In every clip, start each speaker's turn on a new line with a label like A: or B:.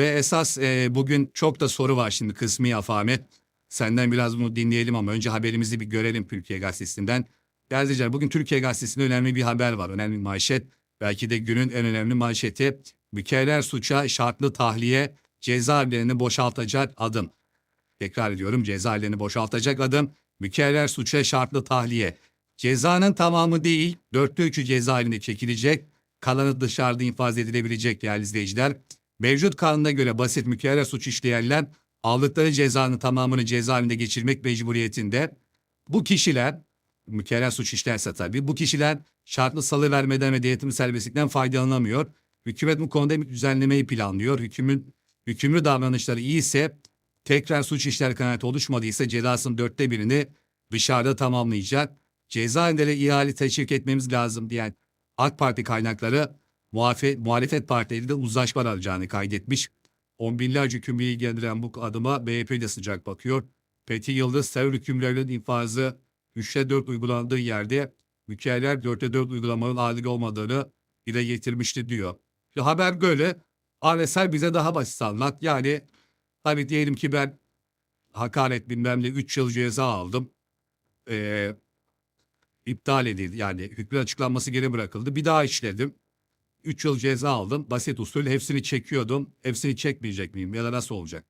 A: Ve esas e, bugün çok da soru var şimdi kısmi Afamet. Senden biraz bunu dinleyelim ama önce haberimizi bir görelim Türkiye Gazetesi'nden. Değerli bugün Türkiye Gazetesi'nde önemli bir haber var. Önemli manşet. Belki de günün en önemli manşeti. Mükerrer suça şartlı tahliye cezaevlerini boşaltacak adım. Tekrar ediyorum cezaevlerini boşaltacak adım. Mükerrer suça şartlı tahliye. Cezanın tamamı değil, dörtte üçü cezaevine çekilecek. Kalanı dışarıda infaz edilebilecek değerli izleyiciler. Mevcut kanuna göre basit mükerrer suç işleyenler aldıkları cezanın tamamını cezaevinde geçirmek mecburiyetinde. Bu kişiler, mükerrer suç işlerse tabii, bu kişiler şartlı salı vermeden ve denetim serbestlikten faydalanamıyor. Hükümet bu konuda bir düzenlemeyi planlıyor. Hükümün, hükümlü davranışları iyi ise tekrar suç işler kanaati oluşmadıysa cezasının dörtte birini dışarıda tamamlayacak. Cezaevinde ihale teşvik etmemiz lazım diyen AK Parti kaynakları muhafe, muhalefet partileriyle uzlaşma alacağını kaydetmiş. On binlerce hükümlüyü ilgilendiren bu adıma BHP de sıcak bakıyor. Fethi Yıldız terör hükümlerinin infazı 3'te 4 uygulandığı yerde mükerrer 4'te 4 uygulamanın adil olmadığını dile getirmişti diyor. Şimdi haber böyle. Aresel bize daha basit anlat. Yani tabii diyelim ki ben hakaret bilmem ne 3 yıl ceza aldım. Ee, iptal edildi. Yani hükmün açıklanması geri bırakıldı. Bir daha işledim. 3 yıl ceza aldım. Basit usul hepsini çekiyordum. Hepsini çekmeyecek miyim ya da nasıl olacak?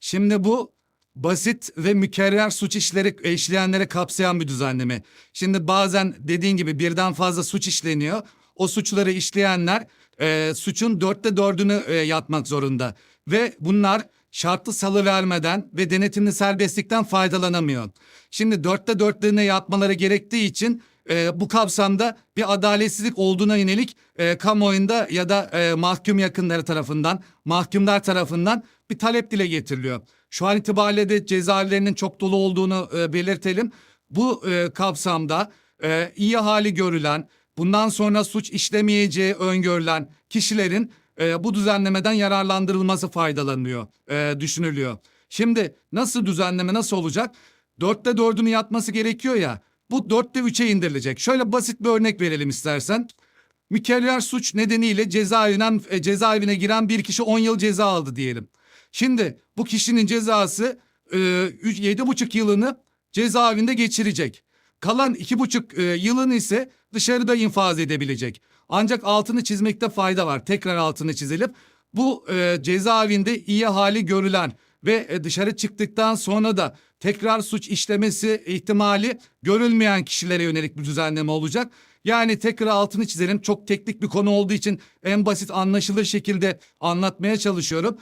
A: Şimdi bu basit ve mükerrer suç işleri işleyenlere kapsayan bir düzenleme. Şimdi bazen dediğin gibi birden fazla suç işleniyor. O suçları işleyenler e, suçun dörtte dördünü e, yatmak zorunda. Ve bunlar şartlı salı vermeden ve denetimli serbestlikten faydalanamıyor. Şimdi dörtte dörtlerine yatmaları gerektiği için e, bu kapsamda bir adaletsizlik olduğuna yönelik e, kamuoyunda ya da e, mahkum yakınları tarafından, mahkumlar tarafından bir talep dile getiriliyor. Şu an itibariyle de cezaevlerinin çok dolu olduğunu e, belirtelim. Bu e, kapsamda e, iyi hali görülen, bundan sonra suç işlemeyeceği öngörülen kişilerin e, bu düzenlemeden yararlandırılması faydalanıyor, e, düşünülüyor. Şimdi nasıl düzenleme nasıl olacak? Dörtte dördünü yatması gerekiyor ya. Bu dörtte üçe indirilecek. Şöyle basit bir örnek verelim istersen. Mükerrer suç nedeniyle cezaevinden, e, cezaevine giren bir kişi 10 yıl ceza aldı diyelim. Şimdi bu kişinin cezası e, üç- yedi buçuk yılını cezaevinde geçirecek. Kalan iki buçuk e, yılını ise dışarıda infaz edebilecek. Ancak altını çizmekte fayda var. Tekrar altını çizilip bu e, cezaevinde iyi hali görülen ve e, dışarı çıktıktan sonra da tekrar suç işlemesi ihtimali görülmeyen kişilere yönelik bir düzenleme olacak. Yani tekrar altını çizelim. Çok teknik bir konu olduğu için en basit anlaşılır şekilde anlatmaya çalışıyorum.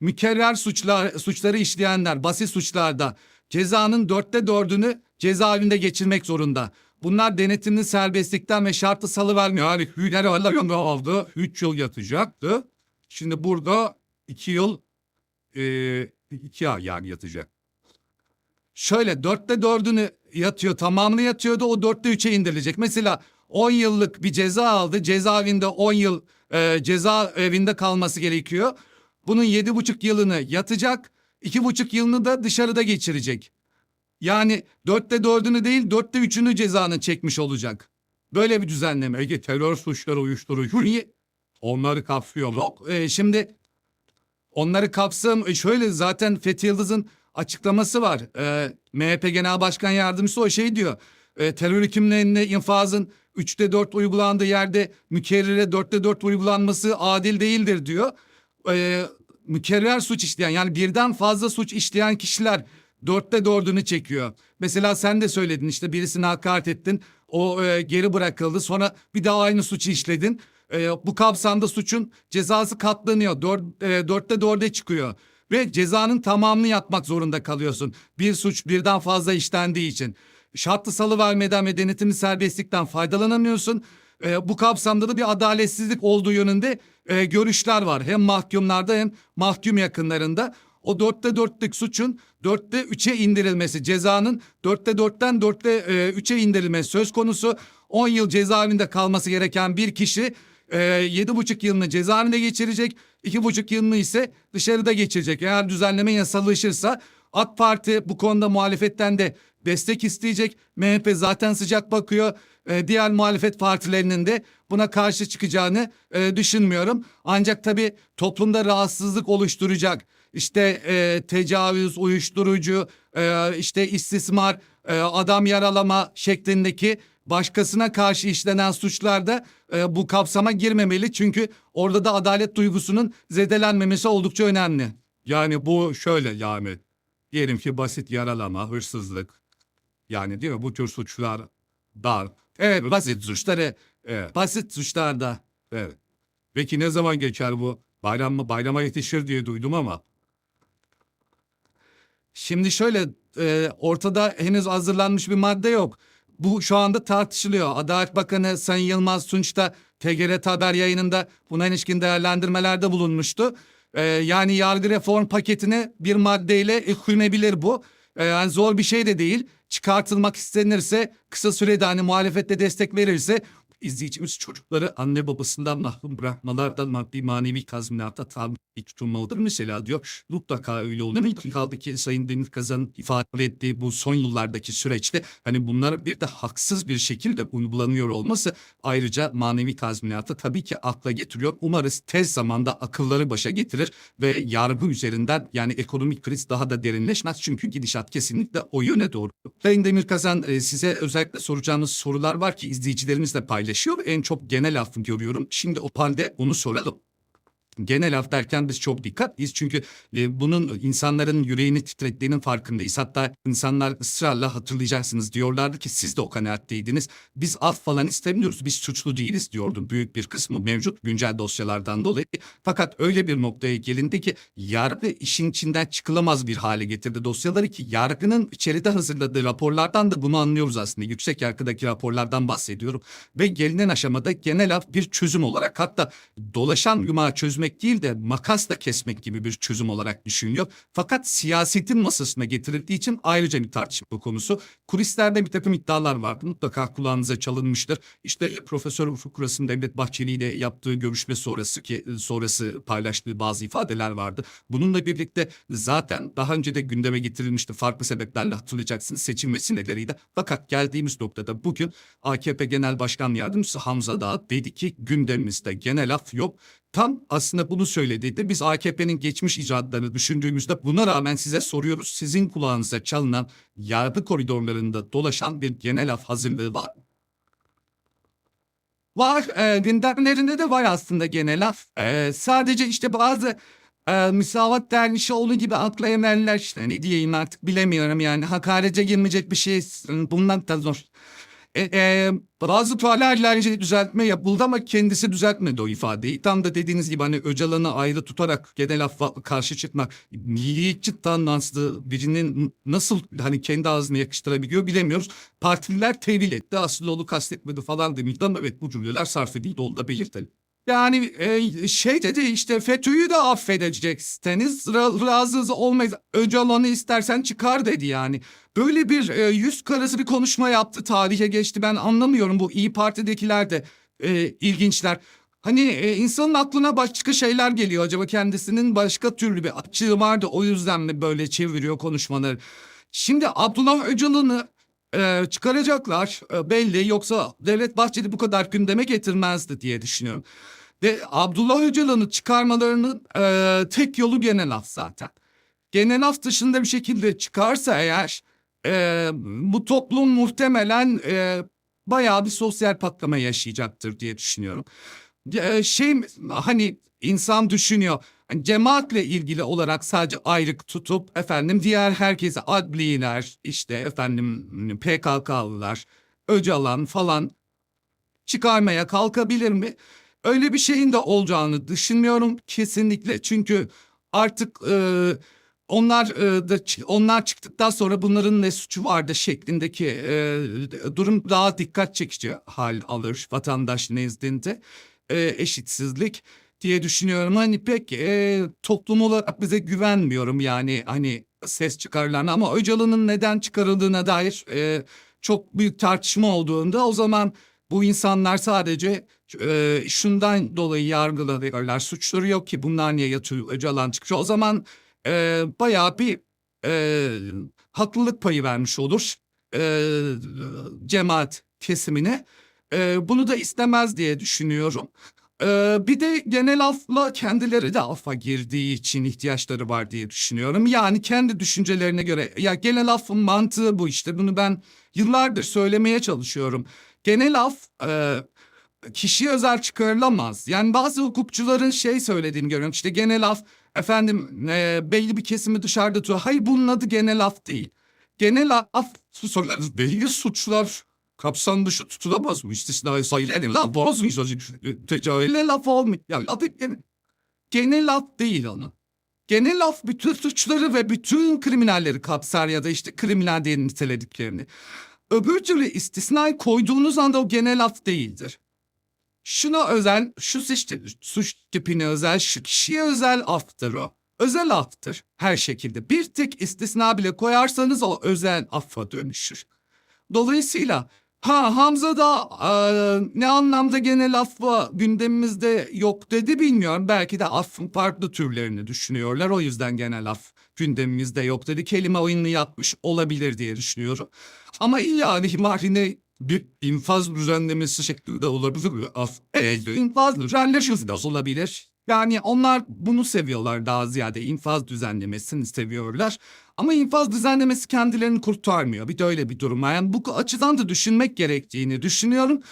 A: Mükerrer suçlar, suçları işleyenler basit suçlarda cezanın dörtte dördünü cezaevinde geçirmek zorunda. Bunlar denetimli serbestlikten ve şartlı salı vermiyor. Yani Hüner ne oldu? Üç yıl yatacaktı. Şimdi burada iki yıl e, iki ay yani yatacak. Şöyle dörtte dördünü yatıyor tamamını yatıyordu o dörtte üçe indirilecek. Mesela 10 yıllık bir ceza aldı cezaevinde 10 yıl e, cezaevinde kalması gerekiyor. Bunun yedi buçuk yılını yatacak iki buçuk yılını da dışarıda geçirecek. Yani dörtte dördünü değil dörtte üçünü cezanı çekmiş olacak. Böyle bir düzenleme. Ege terör suçları uyuşturucu? Onları kapsıyor. Yok. E, şimdi onları kapsam e, şöyle zaten Fethi Yıldız'ın açıklaması var. E, MHP Genel Başkan Yardımcısı o şey diyor. E, terör hükümlerine infazın üçte dört uygulandığı yerde mükerrere dörtte dört uygulanması adil değildir diyor. E, mükerrer suç işleyen yani birden fazla suç işleyen kişiler dörtte dördünü çekiyor. Mesela sen de söyledin işte birisini hakaret ettin. O e, geri bırakıldı. Sonra bir daha aynı suçu işledin. E, bu kapsamda suçun cezası katlanıyor. Dört, e, dörtte dörde çıkıyor. Ve cezanın tamamını yatmak zorunda kalıyorsun. Bir suç birden fazla işlendiği için. Şartlı salı vermeden ve denetimli serbestlikten faydalanamıyorsun. E, bu kapsamda da bir adaletsizlik olduğu yönünde e, görüşler var. Hem mahkumlarda hem mahkum yakınlarında. O dörtte dörtlük suçun dörtte üçe indirilmesi, cezanın dörtte dörtten dörtte e, üçe indirilmesi söz konusu. 10 yıl cezaevinde kalması gereken bir kişi yedi buçuk yılını cezaevinde geçirecek, iki buçuk yılını ise dışarıda geçirecek. Eğer düzenleme yasallaşırsa AK Parti bu konuda muhalefetten de destek isteyecek. MHP zaten sıcak bakıyor. E, diğer muhalefet partilerinin de buna karşı çıkacağını e, düşünmüyorum. Ancak tabii toplumda rahatsızlık oluşturacak işte e, tecavüz, uyuşturucu, e, işte istismar, e, adam yaralama şeklindeki başkasına karşı işlenen suçlarda e, bu kapsama girmemeli. Çünkü orada da adalet duygusunun zedelenmemesi oldukça önemli. Yani bu şöyle yani diyelim ki basit yaralama, hırsızlık yani değil mi bu tür suçlar dar. Evet basit suçları evet, basit suçlarda evet. Peki ne zaman geçer bu? Bayram mı? Bayrama yetişir diye duydum ama. Şimdi şöyle e, ortada henüz hazırlanmış bir madde yok. Bu şu anda tartışılıyor. Adalet Bakanı Sayın Yılmaz Tunç da TGRT Haber yayınında buna ilişkin değerlendirmelerde bulunmuştu. E, yani yargı reform paketine bir maddeyle hükmebilir bu. E, yani zor bir şey de değil. Çıkartılmak istenirse kısa sürede hani muhalefette destek verirse izleyicimiz çocukları anne babasından mahrum bırakmalardan maddi manevi tazminata tabi tutulmalıdır. Mesela diyor mutlaka öyle olur. Kaldı ki Sayın Demirkazan'ın ifade ettiği bu son yıllardaki süreçte hani bunlar bir de haksız bir şekilde uygulanıyor olması ayrıca manevi tazminatı tabii ki akla getiriyor. Umarız tez zamanda akılları başa getirir ve yargı üzerinden yani ekonomik kriz daha da derinleşmez. Çünkü gidişat kesinlikle o yöne doğru. Sayın Demirkazan e, size özellikle soracağınız sorular var ki izleyicilerimizle paylaşıyor. En çok genel affı görüyorum. Şimdi o halde onu soralım. Genel af derken biz çok dikkatliyiz çünkü e, bunun insanların yüreğini titrettiğinin farkındayız. Hatta insanlar ısrarla hatırlayacaksınız diyorlardı ki siz de o kanaatteydiniz. Biz af falan istemiyoruz, biz suçlu değiliz diyordu büyük bir kısmı mevcut güncel dosyalardan dolayı. Fakat öyle bir noktaya gelindi ki yargı işin içinden çıkılamaz bir hale getirdi dosyaları ki yargının içeride hazırladığı raporlardan da bunu anlıyoruz aslında. Yüksek yargıdaki raporlardan bahsediyorum. Ve gelinen aşamada genel af bir çözüm olarak hatta dolaşan yumağı çözmek değil de makasla kesmek gibi bir çözüm olarak düşünülüyor. Fakat siyasetin masasına getirildiği için ayrıca bir tartışma konusu. Kulislerde bir takım iddialar vardı. Mutlaka kulağınıza çalınmıştır. İşte Profesör Ufuk Kuras'ın Devlet Bahçeli ile yaptığı görüşme sonrası ki sonrası paylaştığı bazı ifadeler vardı. Bununla birlikte zaten daha önce de gündeme getirilmişti farklı sebeplerle hatırlayacaksınız seçim vesileleriydi. Fakat geldiğimiz noktada bugün AKP Genel Başkan Yardımcısı Hamza Dağ dedi ki gündemimizde genel af yok. Tam aslında bunu söylediğinde biz AKP'nin geçmiş icraatlarını düşündüğümüzde buna rağmen size soruyoruz. Sizin kulağınıza çalınan yargı koridorlarında dolaşan bir genel af hazırlığı var. Var. E, gündemlerinde de var aslında genel af. E, sadece işte bazı e, Müsavat Dervişoğlu gibi atlayanlar işte ne diyeyim artık bilemiyorum yani hakarete girmeyecek bir şey bundan da zor. E, e, bazı tuvalerlerce düzeltme yapıldı ama kendisi düzeltmedi o ifadeyi. Tam da dediğiniz gibi hani Öcalan'ı ayrı tutarak genel affa karşı çıkmak milliyetçi tandanslı birinin nasıl hani kendi ağzına yakıştırabiliyor bilemiyoruz. Partililer tevil etti aslında onu kastetmedi falan demişti ama evet bu cümleler sarf edildi onu da belirtelim. Yani e, şey dedi işte FETÖ'yü de affedecekseniz ra- razı olmayız. Öcalan'ı istersen çıkar dedi yani. Böyle bir e, yüz karası bir konuşma yaptı tarihe geçti ben anlamıyorum bu İyi Parti'dekiler de e, ilginçler. Hani e, insanın aklına başka şeyler geliyor acaba kendisinin başka türlü bir açığı vardı o yüzden mi böyle çeviriyor konuşmaları. Şimdi Abdullah Öcalan'ı e, çıkaracaklar e, belli yoksa Devlet Bahçeli bu kadar gündeme getirmezdi diye düşünüyorum. Ve Abdullah Öcalan'ı çıkarmalarının e, tek yolu genel af zaten. Genel af dışında bir şekilde çıkarsa eğer e, bu toplum muhtemelen e, bayağı bir sosyal patlama yaşayacaktır diye düşünüyorum. E, şey hani insan düşünüyor cemaatle ilgili olarak sadece ayrık tutup efendim diğer herkese adliler işte efendim PKK'lılar Öcalan falan çıkarmaya kalkabilir mi? Öyle bir şeyin de olacağını düşünmüyorum kesinlikle. Çünkü artık e, onlar e, da onlar çıktıktan sonra bunların ne suçu vardı şeklindeki e, durum daha dikkat çekici hal alır vatandaş nezdinde. E, eşitsizlik diye düşünüyorum. Hani pek e, toplum olarak bize güvenmiyorum yani hani ses çıkarılan ama Öcalan'ın neden çıkarıldığına dair e, çok büyük tartışma olduğunda o zaman bu insanlar sadece e, şundan dolayı yargılanıyorlar. Suçları yok ki bunlar niye yatıyor Öcalan çıkıyor. O zaman e, bayağı bir e, haklılık payı vermiş olur. e, cemaat kesimine. E, bunu da istemez diye düşünüyorum. E, bir de genel afla kendileri de afa girdiği için ihtiyaçları var diye düşünüyorum. Yani kendi düşüncelerine göre ya genel afın mantığı bu işte bunu ben yıllardır söylemeye çalışıyorum. Genel af e, kişiye özel çıkarılamaz. Yani bazı hukukçuların şey söylediğini görüyorum. İşte genel af efendim e, belli bir kesimi dışarıda tutuyor. Hayır bunun adı genel af değil. Genel af suçlar belli suçlar kapsam dışı tutulamaz mı? İstisnai sayılan laf bozmuş. Tecavüle laf olmuyor. Ya adı genel, genel af değil onun. Genel af bütün suçları ve bütün kriminalleri kapsar ya da işte kriminal diye nitelediklerini. Öbür türlü istisnai koyduğunuz anda o genel af değildir. Şuna özel, şu işte suç tipine özel, şu kişiye özel aftır o. Özel aftır her şekilde. Bir tek istisna bile koyarsanız o özel affa dönüşür. Dolayısıyla ha Hamza da eee, ne anlamda genel affa gündemimizde yok dedi bilmiyorum. Belki de affın farklı türlerini düşünüyorlar. O yüzden genel af gündemimizde yok dedi. Kelime oyununu yapmış olabilir diye düşünüyorum. Ama yani himarine bir infaz düzenlemesi şeklinde olabilir? Af. Evet, infaz düzenlemesi nasıl olabilir? Yani onlar bunu seviyorlar daha ziyade infaz düzenlemesini seviyorlar. Ama infaz düzenlemesi kendilerini kurtarmıyor. Bir de öyle bir durum var. Yani bu açıdan da düşünmek gerektiğini düşünüyorum.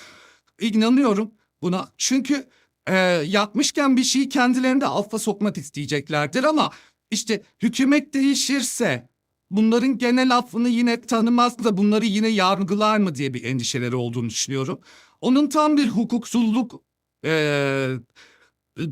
A: İnanıyorum buna. Çünkü e, yapmışken bir şeyi kendilerinde alfa sokmak isteyeceklerdir ama işte hükümet değişirse bunların genel affını yine tanımaz da bunları yine yargılar mı diye bir endişeleri olduğunu düşünüyorum. Onun tam bir hukuksuzluk e,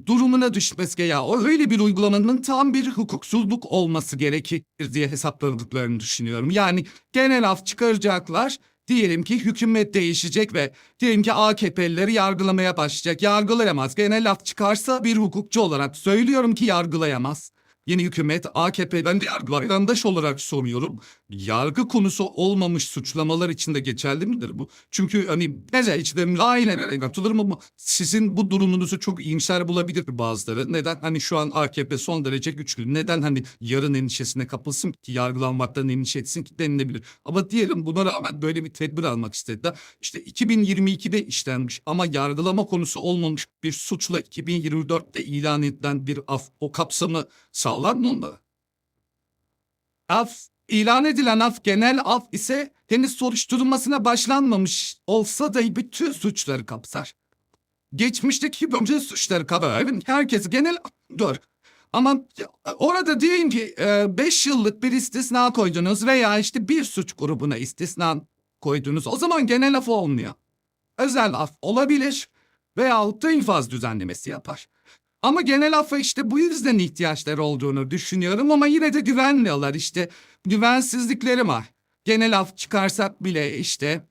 A: durumuna düşmesi ya o öyle bir uygulamanın tam bir hukuksuzluk olması gerekir diye hesapladıklarını düşünüyorum. Yani genel af çıkaracaklar. Diyelim ki hükümet değişecek ve diyelim ki AKP'lileri yargılamaya başlayacak. Yargılayamaz. Genel af çıkarsa bir hukukçu olarak söylüyorum ki yargılayamaz. Yeni hükümet AKP'den de yargılandaş olarak soruyorum. Yargı konusu olmamış suçlamalar için de geçerli midir bu? Çünkü hani nece içlerinde ailelerine katılır mı? Sizin bu durumunuzu çok iyimser bulabilir bazıları. Neden? Hani şu an AKP son derece güçlü. Neden hani yarın endişesine kapılsın ki yargılanmaktan endişe etsin ki denilebilir. Ama diyelim buna rağmen böyle bir tedbir almak istediler. İşte 2022'de işlenmiş ama yargılama konusu olmamış bir suçla 2024'te ilan edilen bir af o kapsamı sağlar onda? Af, ilan edilen af genel af ise henüz soruşturulmasına başlanmamış olsa da bütün suçları kapsar. Geçmişteki bütün suçları kapsar. Herkes genel dur. Ama orada diyelim ki 5 yıllık bir istisna koydunuz veya işte bir suç grubuna istisna koydunuz. O zaman genel af olmuyor. Özel af olabilir veyahut da infaz düzenlemesi yapar. Ama genel affa işte bu yüzden ihtiyaçları olduğunu düşünüyorum ama yine de güvenmiyorlar işte. Güvensizlikleri var. Genel af çıkarsak bile işte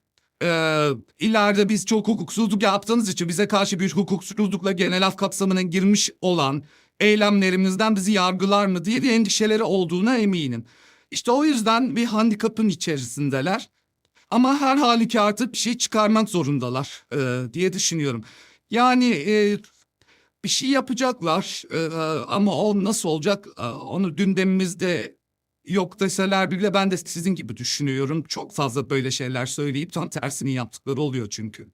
A: eee ileride biz çok hukuksuzluk yaptığınız için bize karşı bir hukuksuzlukla genel af kapsamına girmiş olan eylemlerimizden bizi yargılar mı diye bir endişeleri olduğuna eminim. İşte o yüzden bir handikapın içerisindeler. Ama her halükarda bir şey çıkarmak zorundalar eee, diye düşünüyorum. Yani eee, bir şey yapacaklar eee, ama o nasıl olacak eee, onu gündemimizde yok deseler bile ben de sizin gibi düşünüyorum. Çok fazla böyle şeyler söyleyip tam tersini yaptıkları oluyor çünkü.